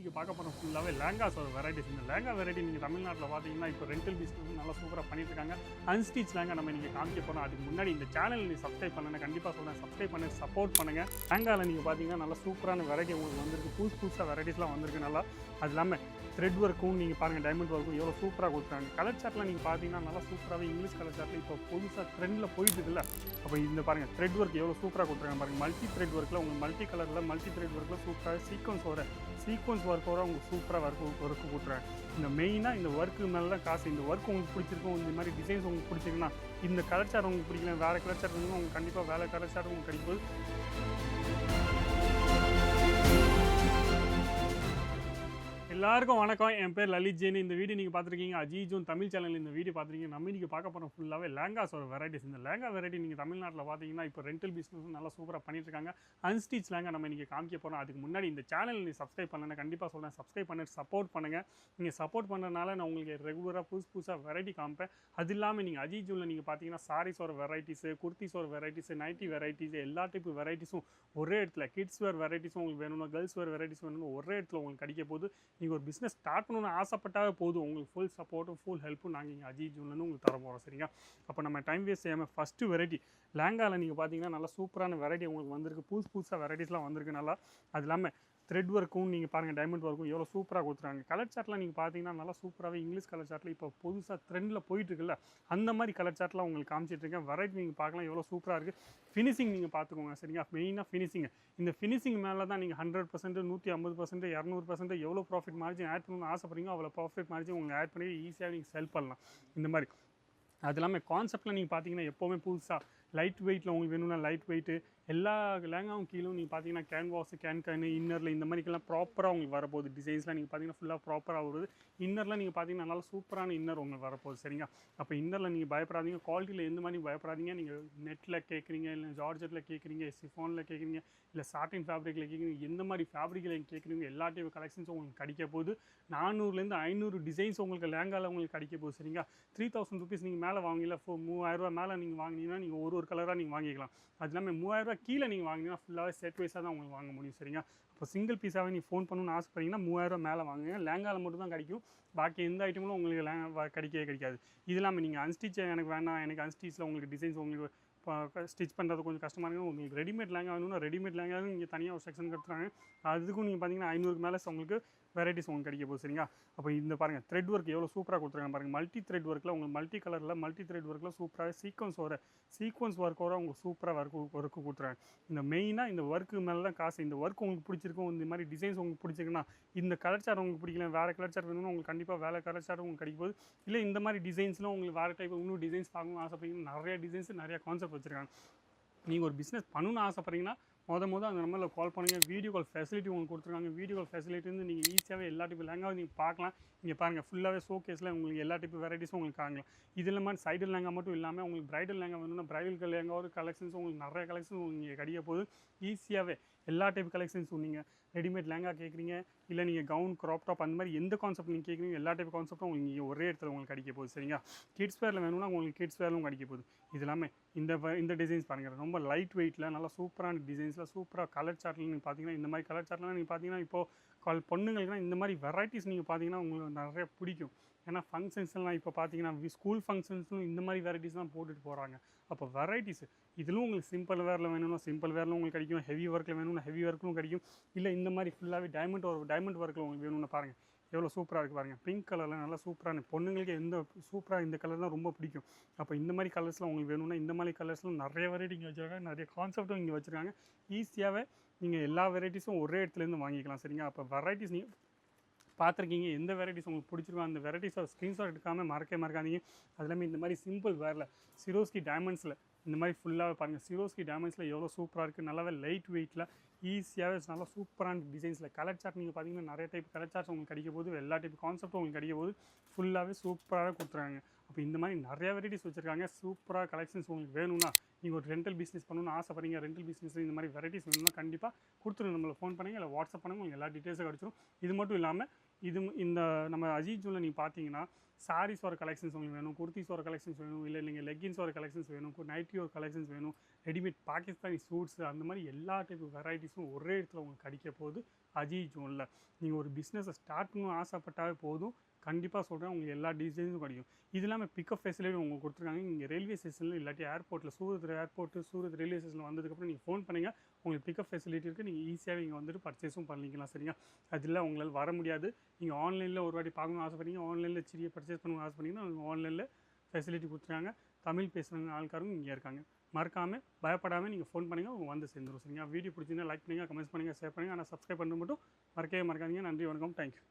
நீங்கள் பார்க்க போகிற ஃபுல்லாகவே லேங்காஸ் வெரைட்டிஸ் இந்த லேங்கா வெரைட்டி நீங்கள் தமிழ்நாட்டில் பார்த்தீங்கன்னா இப்போ ரெண்டல் பிஸ்னஸ் நல்லா சூப்பராக பண்ணியிருக்காங்க அன்ஸ்டிச் லேங்கா நம்ம நீங்கள் காமிக்க போகிறோம் அதுக்கு முன்னாடி இந்த சேனல் நீங்கள் சப்ஸ்கிரைப் பண்ணுங்க. கண்டிப்பாக சொல்கிறேன் சப்ஸ்கிரைப் பண்ணி சப்போர்ட் பண்ணுங்கள் லேங்காவில் நீங்கள் பார்த்தீங்கன்னா நல்லா சூப்பரான வெரைட்டி உங்களுக்கு வந்திருக்கு. புதுசு புதுசாக வெரைட்டிஸ்லாம் வந்திருக்கு நல்லா. அது இல்லாமல் த்ரெட் ஒர்க்கும் நீங்கள் பாருங்கள் டைமண்ட் ஒர்க்கும் எவ்வளோ சூப்பராக கொடுத்துருக்காங்க. கலர் சார்ட்டில் நீங்கள் பார்த்தீங்கன்னா நல்லா சூப்பராகவே இங்கிலீஷ் கலர் சார்ட்டில் இப்போ புதுசாக ட்ரெண்டில் போயிட்டு இருக்குல்ல அப்போ இந்த பாருங்கள் த்ரெட் ஒர்க் எவ்வளோ சூப்பராக கொடுத்துருக்காங்க பாருங்கள் மல்டி த்ரெட் ஒர்க்கில் உங்களுக்கு மல்டி கலரில் மல்டி த்ரெட் ஒர்க்கில் சூப்பராக சீக்வன்ஸ் வர சீக்வன்ஸ் ஒர்க்கோட உங்களுக்கு சூப்பராக ஒர்க் ஒர்க்கு கொடுத்துருக்காங்க இந்த மெயினாக இந்த ஒர்க்கு மேலே தான் காசு. இந்த ஒர்க் உங்களுக்கு பிடிச்சிருக்கும் இந்த மாதிரி டிசைன்ஸ் உங்களுக்கு பிடிச்சிருக்குன்னா இந்த கலர் உங்களுக்கு பிடிக்கல வேறு கலர் இருந்தாலும் உங்களுக்கு கண்டிப்பாக வேறு கலாச்சாரம் உங்களுக்கு கிடைக்கும். எல்லாருக்கும் வணக்கம். என் பேர் லலித் ஜெயின். இந்த வீடியோ நீங்கள் பார்த்துருக்கீங்க. அஜய் தமிழ் சேனல் இந்த வீடியோ பார்த்துருக்கீங்க. நம்ம இன்றைக்கி பார்க்க போகிறோம் ஃபுல்லாகவே லேங்காஸோட வெரைட்டிஸ் இந்த லேங்கா வெரைட்டி நீங்கள் தமிழ்நாட்டில் பார்த்தீங்கன்னா இப்போ ரெண்டல் பிஸ்னஸ் நல்லா சூப்பராக பண்ணிட்டுருக்காங்க. அன்ஸ்டிச் லேங்கா நம்ம இன்றைக்கி காமிக்க போகிறோம் அதுக்கு முன்னாடி இந்த சேனல் நீ சப்ஸ்கிரைப் பண்ணல கண்டிப்பாக சொல்கிறேன் சப்ஸ்கிரைப் பண்ணிட்டு சப்போர்ட் பண்ணுங்கள் நீங்கள் சப்போர்ட் பண்ணுறதுனால நான் உங்களுக்கு ரெகுலராக புதுசு புதுசாக வெரைட்டி காமிப்பேன். அது இல்லாமல் நீங்கள் அஜய் நீங்கள் பார்த்தீங்கன்னா சாரீஸோட வெரைட்டிஸு குர்த்திஸோட வெரைட்டிஸு நைட்டி வெரைட்டிஸ் எல்லா டைப்பு வெரைட்டிஸும் ஒரே இடத்துல கிட்ஸ் வேர் வெரைட்டிஸும் உங்களுக்கு வேணும்னா கேர்ள்ஸ் வேர் வெரைட்டிஸ் வேணும்னா ஒரே இடத்துல உங்களுக்கு கிடைக்க போது நீங்கள் நீங்கள் ஒரு பிஸ்னஸ் ஸ்டார்ட் பண்ணணும்னு ஆசைப்பட்டாவே போதும். உங்களுக்கு ஃபுல் சப்போர்ட்டும் ஃபுல் ஹெல்ப்பும் நாங்கள் இங்கே அஜய் ஜூன்லேருந்து உங்களுக்கு தர போகிறோம் சரிங்களா? அப்போ நம்ம டைம் வேஸ்ட் செய்யாமல் ஃபஸ்ட்டு வெரைட்டி லேங்காவில் நீங்கள் பார்த்தீங்கன்னா நல்லா சூப்பரான வெரைட்டி உங்களுக்கு வந்திருக்கு. புதுசு புதுசாக வெரைட்டிஸ்லாம் வந்திருக்கு நல்லா. அது இல்லாமல் த்ரெட் ஒர்க்கும் நீங்கள் பாருங்கள் டைமண்ட் ஒர்க்கும் எவ்வளோ சூப்பராக கொடுத்துருக்காங்க. கலர் சார்ட்லாம் நீங்கள் பார்த்தீங்கன்னா நல்லா சூப்பராகவே இங்கிலீஷ் கலர் சார்ட்டில் இப்போ புதுசாக ட்ரெண்டில் போயிட்டுருக்குல்ல அந்த மாதிரி கலர் சார்ட்லாம் உங்களுக்கு காமிச்சிட்ருக்கேன் வெரைட்டி நீங்கள் பார்க்கலாம் எவ்வளோ சூப்பராக இருக்குது ஃபினிஷிங் நீங்கள் பார்த்துக்கோங்க சரிங்களா? மெயினாக ஃபினிஷிங் இந்த ஃபினிஷிங் மேலே தான் நீங்கள் ஹண்ட்ரட் பர்சன்ட் நூற்றி ஐம்பது பர்சன்ட் இரநூறு பர்சன்ட் எவ்வளோ ப்ராஃபிட் மார்ஜின் ஆட் பண்ணணும்னு ஆசைப்படுறீங்க அவ்வளோ ப்ராஃபிட் மார்ஜின் உங்களுக்கு ஆட் பண்ணி ஈஸியாக நீங்கள் செல் பண்ணலாம். இந்த மாதிரி. அது இல்லாமல் கான்செப்ட்டில் நீங்கள் பார்த்தீங்கன்னா எப்போவுமே புதுசாக லைட் வெயிட்டில் உங்களுக்கு வேணும்னா லைட் வெயிட்டு எல்லா லேங்காவும் கீழும் நீங்கள் பார்த்தீங்கன்னா கேன்வாஸ் கேன் கேனு இன்னரில் இந்த மாதிரிக்கெல்லாம் ப்ராப்பராக உங்களுக்கு வரப்போகுது. டிசைன்ஸ்லாம் நீங்கள் பார்த்தீங்கன்னா ஃபுல்லாக ப்ராப்பராக வருது. இன்னரில் நீங்கள் பார்த்தீங்கன்னா நல்லா சூப்பரான இன்னர் உங்களுக்கு வரப்போகுது. சரிங்க அப்போ இன்னரில் நீங்கள் பயப்படாதீங்க. குவாலிட்டியில் எந்த மாதிரி பயப்படாதீங்க. நீங்கள் நெட்டில் கேட்குறீங்க இல்லை ஜார்ஜெட்டில் கேட்குறீங்க சிஃபானில் கேட்குறீங்க இல்லை சாட்டின் ஃபேப்ரிக்கில் கேட்குறீங்க எந்த மாதிரி ஃபேப்ரிக்கில் கேட்குறீங்க எல்லா டைப் கலெக்ஷன்ஸும் உங்களுக்கு கிடைக்க போகுது. நானூறுலேருந்து ஐநூறு டிசைன்ஸ் உங்களுக்கு லேங்காவில் உங்களுக்கு கிடைக்க போகுது. சரிங்க த்ரீ தௌசண்ட் ருபீஸ் நீங்கள் மேலே வாங்கல ஃபோ மூவாயிரரூவா மேலே நீங்கள் வாங்கினீங்கன்னா நீங்கள் ஒரு ஒரு கலராக நீங்கள் வாங்கிக்கலாம். அது இல்லாமல் மூவாயிரரூவா கீழே நீங்கள் வாங்கினீங்கன்னா ஃபுல்லாகவே செட் வைஸாக தான் உங்களுக்கு வாங்க முடியும் சரிங்களா? இப்போ சிங்கிள் பீஸாகவே நீங்கள் ஃபோன் பண்ணணும்னு ஆசைப்பட்டீங்கன்னா மூவாயிரரூவா மேலே வாங்குங்க. லேங்காவில் மட்டும் தான் கிடைக்கும். பாக்கி எந்த ஐட்டங்களும் உங்களுக்கு லே கிடைக்கவே கிடைக்காது. இது இல்லாமல் நீங்கள் அன்ஸ்டிச் எனக்கு வேணாம் எனக்கு அன்ஸ்டிச்சில் உங்களுக்கு டிசைன்ஸ் உங்களுக்கு இப்போ ஸ்டிச் பண்ணுறது கொஞ்சம் கஷ்டமாக இருக்கும் உங்களுக்கு ரெடிமேட் லேங்காக வேணும்னா ரெடிமேட் லேங்காக நீங்கள் தனியாக ஒரு செக்ஷன் கட்டுறாங்க. அதுக்கும் நீங்கள் பார்த்தீங்கன்னா ஐநூறுக்கு மேலே உங்களுக்கு வெரைட்டிஸ் உங்களுக்கு கிடைக்க போகுது சரிங்களா? அப்போ இந்த பாருங்கள் த்ரெட் ஒர்க் எவ்வளோ சூப்பராக கொடுத்துருக்காங்க பாருங்கள் மல்டி த்ரெட் ஒர்க்கில் உங்களுக்கு மல்டி கலரில் மல்டி த்ரெட் ஒர்க்கில் சூப்பராக சீக்வன்ஸ் வர சீக்வன்ஸ் ஒர்க்கோட உங்களுக்கு சூப்பராக ஒர்க் ஒர்க்கு கொடுத்துருக்காங்க. இந்த மெயினாக இந்த ஒர்க்கு மேலே தான் காசு இந்த ஒர்க் உங்களுக்கு பிடிச்சிருக்கும் இந்த மாதிரி டிசைன்ஸ் உங்களுக்கு பிடிச்சிருக்குன்னா இந்த கலர் உங்களுக்கு பிடிக்கல வேறு கலர் சார்ட் வேணும்னா உங்களுக்கு கண்டிப்பாக வேறு கலர் உங்களுக்கு கிடைக்கும் போது இல்லை இந்த மாதிரி டிசைன்ஸ்லாம் உங்களுக்கு வேறு டைப் இன்னும் டிசைன்ஸ் பார்க்கணும்னு ஆசைப்பட்டீங்கன்னா நிறைய டிசைன்ஸ் நிறைய கான்செப்ட் வச்சுருக்காங்க. நீங்கள் ஒரு பிஸ்னஸ் பண்ணணும்னு ஆசைப்பட்றீங்கன்னா முத மொதல் அந்த நம்பரில் கால் பண்ணுங்கள் வீடியோ கால் ஃபெசிலிட்டி உங்களுக்கு கொடுத்துருக்காங்க. வீடியோ கால் ஃபெசிலிட்டி வந்து நீங்கள் ஈஸியாகவே எல்லா டைப் லேங்காவும் நீங்கள் பார்க்கலாம். இங்கே பாருங்கள் ஃபுல்லாகவே ஷோ கேஸில் உங்களுக்கு எல்லா டைப் வெரைட்டிஸும் உங்களுக்கு காங்கலாம் இது இல்லாமல் சைடல் லேங்கா மட்டும் இல்லாமல் உங்களுக்கு பிரைடல் லேங்கா வேணும்னா பிரைடல் லேங்கா ஒரு கலெக்ஷன்ஸ் உங்களுக்கு நிறைய கலெக்ஷன்ஸ் உங்களுக்கு கிடைக்க போகுது. ஈஸியாகவே எல்லா டைப் கலெக்ஷன்ஸும் நீங்கள் ரெடிமேட் லேங்கா கேட்குறீங்க இல்லை நீங்கள் கவுன் க்ராப் டாப் அந்த மாதிரி எந்த கான்செப்ட் நீங்கள் கேட்குறீங்க எல்லா டைப் கான்செப்ட்டும் உங்களுக்கு இங்கே ஒரே இடத்துல உங்களுக்கு கிடைக்க போகுது சரிங்களா? கிட்ஸ் வேரில் வேணும்னா உங்களுக்கு கிட்ஸ் வேர்லும் கிடைக்க போகுது. இது எல்லாமே இந்த இந்த டிசைன்ஸ் பாருங்கள் ரொம்ப லைட் வெயிட்டில் நல்லா சூப்பரான டிசைன்ஸில் சூப்பராக கலர் சார்ட்டில் நீங்கள் பார்த்தீங்கன்னா இந்த மாதிரி கலர் சார்ட்லாம் நீங்கள் பார்த்தீங்கன்னா இப்போ கால் பொண்ணுங்களுக்குலாம் இந்த மாதிரி வெரைட்டிஸ் நீங்கள் பார்த்தீங்கன்னா உங்களுக்கு நிறைய பிடிக்கும். ஏன்னா ஃபங்க்ஷன்ஸ்லாம் இப்போ பார்த்தீங்கன்னா ஸ்கூல் ஃபங்க்ஷன்ஸ்லும் இந்த மாதிரி வெரைட்டிஸ் தான் போட்டுட்டு போகிறாங்க அப்போ வெரைட்டிஸ் இதிலும் உங்களுக்கு சிம்பிள் வேரில் வேணும்னா சிம்பிள் வேரில் உங்களுக்கு கிடைக்கும். ஹெவி ஒர்க்கில் வேணும்னா ஹெவி ஒர்க்கும் கிடைக்கும். இல்லை இந்த மாதிரி ஃபுல்லாகவே டைமண்ட் ஒர்க் டைமண்ட் ஒர்க்கில் உங்களுக்கு வேணும்னு பாருங்கள் எவ்வளோ சூப்பராக இருக்குது பாருங்கள் பிங்க் கலரில் நல்லா சூப்பரான பொண்ணுங்களுக்கு எந்த சூப்பராக இந்த கலர் தான் ரொம்ப பிடிக்கும். அப்போ இந்த மாதிரி கலர்ஸ்லாம் உங்களுக்கு வேணும்னா இந்த மாதிரி கலர்ஸ்லாம் நிறைய வெரைட்டி இங்கே வச்சுருக்காங்க. நிறைய கான்செப்ட்டும் இங்கே வச்சுருக்காங்க. ஈஸியாகவே நீங்கள் எல்லா வெரைட்டிஸும் ஒரே இடத்துலேருந்து வாங்கிக்கலாம் சரிங்க அப்போ வெரைட்டிஸ் நீங்கள் பார்த்துருக்கீங்க. எந்த வெரைட்டிஸ் உங்களுக்கு பிடிச்சிருக்கோ அந்த வெரைட்டிஸோட ஸ்க்ரீன்ஷாட் எடுக்காமல் மறக்கவே மறக்காதீங்க. அது இல்லாமல் இந்த மாதிரி சிம்பிள் வேரில் சிரோஸ்கி டைமண்ட்ஸில் இந்த மாதிரி ஃபுல்லாகவே பாருங்கள் சிரோஸ்கி டைமண்ட்ஸில் எவ்வளோ சூப்பராக இருக்குது நல்லாவே லைட் வெயிட்டில் ஈஸியாகவே நல்லா சூப்பரான டிசைன்ஸில் கலர் சார்ட் நீங்கள் பார்த்தீங்கன்னா நிறைய டைப் கலர் சார்ட்ஸ் உங்களுக்கு கிடைக்க போது எல்லா டைப் கான்செப்ட்டும் உங்களுக்கு கிடைக்க போது ஃபுல்லாகவே சூப்பராக கொடுத்துருக்காங்க. அப்போ இந்த மாதிரி நிறைய வெரைட்டிஸ் வச்சுருக்காங்க. சூப்பராக கலெக்ஷன்ஸ் உங்களுக்கு வேணும்னா நீங்கள் ஒரு ரெண்டல் பிஸ்னஸ் பண்ணணும்னு ஆசைப்படுறீங்க. ரெண்டல் பிஸ்னஸ் இந்த மாதிரி வெரைட்டிஸ் வேணும்னா கண்டிப்பாக கொடுத்துருங்க. நம்மளை ஃபோன் பண்ணுங்கள் இல்லை வாட்ஸ்அப் பண்ணுங்கள் உங்களுக்கு எல்லா டீட்டெயில்ஸும் கிடச்சிரும். இது மட்டும் இல்லாமல் இது இந்த நம்ம அஜித் ஜூனில் நீங்கள் பார்த்தீங்கன்னா சாரீஸ் வர கலெக்ஷன்ஸ் உங்களுக்கு வேணும் குர்த்திஸ் வர கலெக்ஷன்ஸ் வேணும் இல்லை நீங்கள் லெக்கின்ஸ் வர கலெக்ஷன்ஸ் வேணும் நைட்டி ஒரு கலெக்ஷன்ஸ் வேணும் ரெடிமேட் பாகிஸ்தானி சூட்ஸ் அந்த மாதிரி எல்லா டைப் வெரைட்டிஸும் ஒரே இடத்துல உங்களுக்கு கிடைக்க போகுது அஜித் ஜூனில் நீங்கள் ஒரு பிஸ்னஸை ஸ்டார்ட் பண்ணணும் ஆசைப்பட்டாவே போதும். கண்டிப்பாக சொல்கிறேன் உங்களுக்கு எல்லா டிசைன்ஸும் கிடைக்கும். இது இல்லாமல் பிக்கப் ஃபெசிலிட்டி உங்களுக்கு கொடுத்துருக்காங்க. இங்கே ரயில்வே ஸ்டேஷனில் இல்லாட்டி ஏர்போர்ட்டில் சூரத் ஏர்போர்ட்டு சூரத் ரயில்வே ஸ்டேஷனில் வந்ததுக்கப்புறம் நீங்கள் ஃபோன் பண்ணுங்கள் உங்களுக்கு பிக்கப் ஃபெசிலிட்டி இருக்குது நீங்கள் ஈஸியாகவே இங்கே வந்துட்டு பர்ச்சேஸும் பண்ணிக்கலாம் சரிங்க அதில் உங்களால் வர முடியாது. நீங்கள் ஆன்லைனில் ஒரு வாட்டி பார்க்கணும் ஆசைப்பட்டீங்க ஆன்லைனில் சிறிய பர்ச்சேஸ் பண்ணணும் ஆசைப்பட்டீங்கன்னா ஆன்லைனில் ஃபெசிலிட்டி கொடுத்துருக்காங்க. தமிழ் பேசுகிறவங்க ஆள்காரும் இங்கே இருக்காங்க. மறக்காமல் பயப்படாமல் நீங்கள் ஃபோன் பண்ணுங்கள் அவங்க வந்து சேர்ந்துரும் சரிங்க வீடியோ பிடிச்சிங்கன்னா லைக் பண்ணுங்கள் கமெண்ட்ஸ் பண்ணுங்கள் ஷேர் பண்ணுங்கள் ஆனால் சப்ஸ்கிரைப் பண்ண மட்டும் மறக்கவே மறக்காதீங்க. நன்றி வணக்கம். தேங்க்யூ